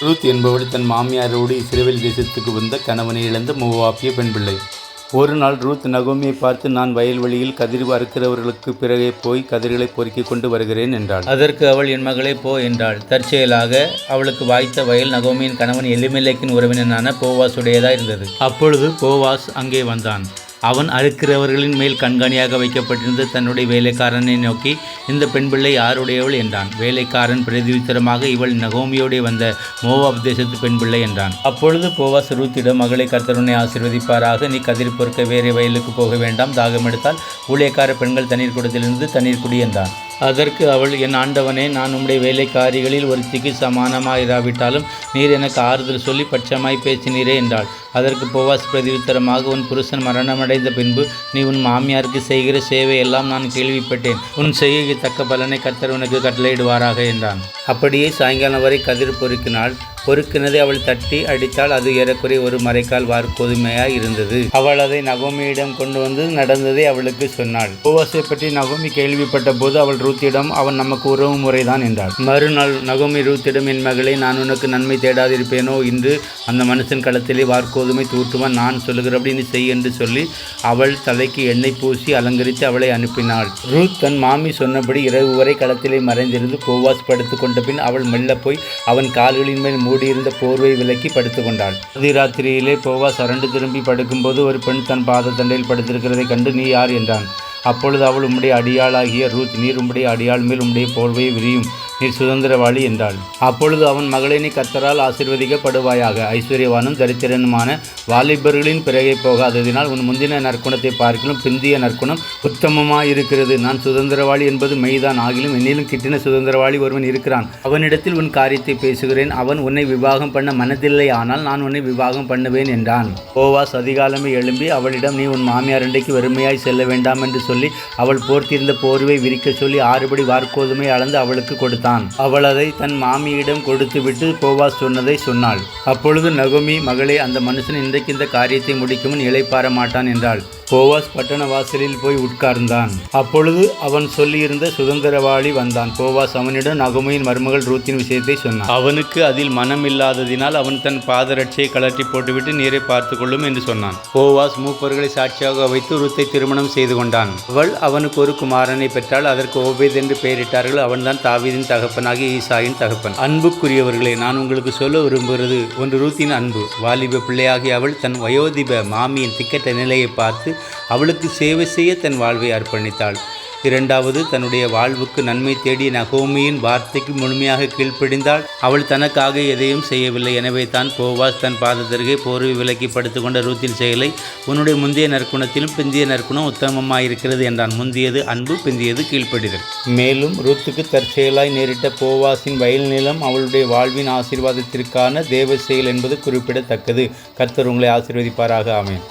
Ruth என்பவள் தன் மாமியாரோடு Israel தேசத்துக்கு வந்த கணவனை இழந்த மூவாப்பிய பெண் பிள்ளை. ஒரு நாள் ரூத் நகோமியை பார்த்து நான் வயல்வெளியில் கதிர் அறுக்கிறவர்களுக்கு பிறகே போய் கதிர்களை பொறுக்கிக் கொண்டு வருகிறேன் என்றாள். அதற்கு அவள் என் மகளே போ என்றாள். தற்செயலாக அவளுக்கு வாய்த்த வயல் நகோமியின் கணவன் எலிமெலேக்கின் உறவினனான போவாசுடையதா இருந்தது. அப்பொழுது போவாஸ் அங்கே வந்தான். அவன் அறுக்கிறவர்களின் மேல் கண்காணியாக வைக்கப்பட்டிருந்த தன்னுடைய வேலைக்காரனை நோக்கி இந்த பெண் பிள்ளை யாருடையவள்? என்றான். வேலைக்காரன் பிரதிவித்திரமாக இவள் நகோமியோடே வந்த மோவாப் தேசத்து பெண் பிள்ளை என்றான். அப்பொழுது போவாஸ் ரூத்திடம் மகளை கர்த்தருனை ஆசீர்வதிப்பாராக நீ கதிர் பொறுக்க வேறு வயலுக்கு போக வேண்டாம் தாகம் எடுத்தால் ஊழியக்கார பெண்கள் தண்ணீர் குடத்திலிருந்து தண்ணீர் குடி என்றான். அதற்கு அவள் என் ஆண்டவனே நான் உம்முடைய வேலைக்காரிகளில் ஒருத்திக்கு சமானமாயிராவிட்டாலும் நீர் எனக்கு ஆறுதல் சொல்லி பட்சமாய் பேசினீரே என்றாள். அதற்கு போவாஸ் பிரதியுத்தரமாக உன் புருஷன் மரணமடைந்த பின்பு நீ உன் மாமியாருக்கு செய்கிற சேவை எல்லாம் நான் கேள்விப்பட்டேன். உன் செய்கைக்கு தக்க பலனை கத்தர் உனக்கு கட்டளையிடுவாராக என்றான். அப்படியே சாயங்காலம் வரை கதிர் பொறுக்கினாள் பொறுக்கினதை அவள் தட்டி அடித்தால் அது ஏறக்குறைய ஒரு மறைக்கால் வார் கோதுமையாய் இருந்தது. அவள் அதை நகோமியிடம் கொண்டு வந்து நடந்ததை அவளுக்கு சொன்னாள். போவாசை பற்றி நகோமி கேள்விப்பட்ட போது அவள் ரூத்திடம் அவன் நமக்கு உறவு முறைதான் என்றாள். மறுநாள் நகோமி ரூத்திடம் என் மகளே நான் உனக்கு நன்மை தேடாதிருப்பேனோ? இன்று அந்த மனுஷன் களத்திலே வார்கோதுமை தூற்றுவான் நான் சொல்லுகிறபடி நீ செய் என்று சொல்லி அவள் தலைக்கு எண்ணெய் பூசி அலங்கரித்து அவளை அனுப்பினாள். ரூத் தன் மாமி சொன்னபடி இரவு வரை களத்திலே மறைந்திருந்து போவாஸ் படுத்து கொண்ட பின் அவள் மெல்ல போய் அவன் கால்களின் மேல் மூடியிருந்த போர்வை விலக்கி படுத்துக் கொண்டாள் அதிராத்திரியிலே போவா சரண்டு திரும்பி படுக்கும்போது ஒரு பெண் தன் பாதத்தண்டையில் படுத்திருக்கிறதை கண்டு நீ யார்? என்றான். அப்பொழுது அவள் உம்முடைய அடியாளாகிய ரூத் நீர் உம்முடைய அடியாள் மேல் உம்முடைய போர்வையை விரியும். நீ சுதந்திரவாளி என்றாள். அப்பொழுது அவன் மகளை நீ ஆசிர்வதிக்கப்படுவாயாக. ஐஸ்வர்யவானும் தரித்திரனுமான வாலிபர்களின் பிறகே போகாததினால் உன் முந்தின நற்குணத்தை பார்க்கலும் பிந்திய நற்குணம் உத்தமமாக இருக்கிறது நான் சுதந்திரவாளி என்பது மெய்தான். ஆகிலும் என்னிலும் கிட்டின சுதந்திரவாளி ஒருவன் இருக்கிறான். அவனிடத்தில் உன் காரியத்தை பேசுகிறேன். அவன் உன்னை விவாகம் பண்ண மனதில்லை. ஆனால் நான் உன்னை விவாகம் பண்ணுவேன் என்றான். போவாஸ் அதிகாலமே எழும்பி அவளிடம் நீ உன் மாமியார் அண்டைக்கு வெறுமையாய் செல்ல வேண்டாம் என்று சொல்லி அவள் போர்த்திருந்த போர்வை விரிக்க சொல்லி ஆறுபடி வார்க்கோதுமை அளந்து அவளுக்கு கொடுத்தான். அவள் அதை தன் மாமியிடம் கொடுத்துவிட்டு போவாஸ் சொன்னதை சொன்னாள். அப்பொழுது நகோமி மகளே அந்த மனுஷன் இன்றைக்கு இந்த காரியத்தை முடிக்கும் இழைப்பார மாட்டான் என்றாள். போவாஸ் பட்டண வாசலில் போய் உட்கார்ந்தான். அப்பொழுது அவன் சொல்லியிருந்த சுதந்திரவாளி வந்தான். போவாஸ் அவனிடம் நகமையின் மருமகள் ரூத்தின் விஷயத்தை சொன்னான். அவனுக்கு அதில் மனம் இல்லாததினால் அவன் தன் பாதரட்சியை கலற்றி போட்டுவிட்டு நீரை பார்த்து கொள்ளும் என்று சொன்னான். போவாஸ் மூப்பர்களை சாட்சியாக வைத்து ரூத்தை திருமணம் செய்து கொண்டான். அவள் அவனுக்கு ஒரு குமாரனை பெற்றால் அதற்கு ஓபேத் என்று பெயரிட்டார்கள். அவன்தான் தாவீதின் தகப்பனாகி ஈசாயின் தகப்பன். அன்புக்குரியவர்களே நான் உங்களுக்கு சொல்ல விரும்புகிறது ஒன்று ரூத்தின் அன்பு. வாலிப பிள்ளையாகிய அவள் தன் வயோதிப மாமியின் திக்கெட்ட நிலையை பார்த்து அவளுக்கு சேவை செய்ய தன் வாழ்வை அர்ப்பணித்தாள். இரண்டாவது தன்னுடைய வாழ்வுக்கு நன்மை தேடிய நகோமியின் வார்த்தைக்கு முழுமையாக கீழ்ப்படிந்தாள். அவள் தனக்காக எதையும் செய்யவில்லை. எனவே தான் போவாஸ் தன் பாதத்தருகே போர்வை விலக்கி படுத்துக்கொண்ட ரூத்தின் செயலை உன்னுடைய முந்தைய நற்குணத்திலும் பிந்திய நற்குணம் உத்தமமாயிருக்கிறது என்றான். முந்தியது அன்பு பிந்தியது கீழ்ப்படிதல். மேலும் ரூத்துக்கு தற்செயலாய் நேரிட்ட போவாஸின் வயல் நிலம் அவளுடைய வாழ்வின் ஆசீர்வாதத்திற்கான தேவ செயல் என்பது குறிப்பிடத்தக்கது. கர்த்தர் உங்களை ஆசீர்வதிப்பாராக. ஆமேன்.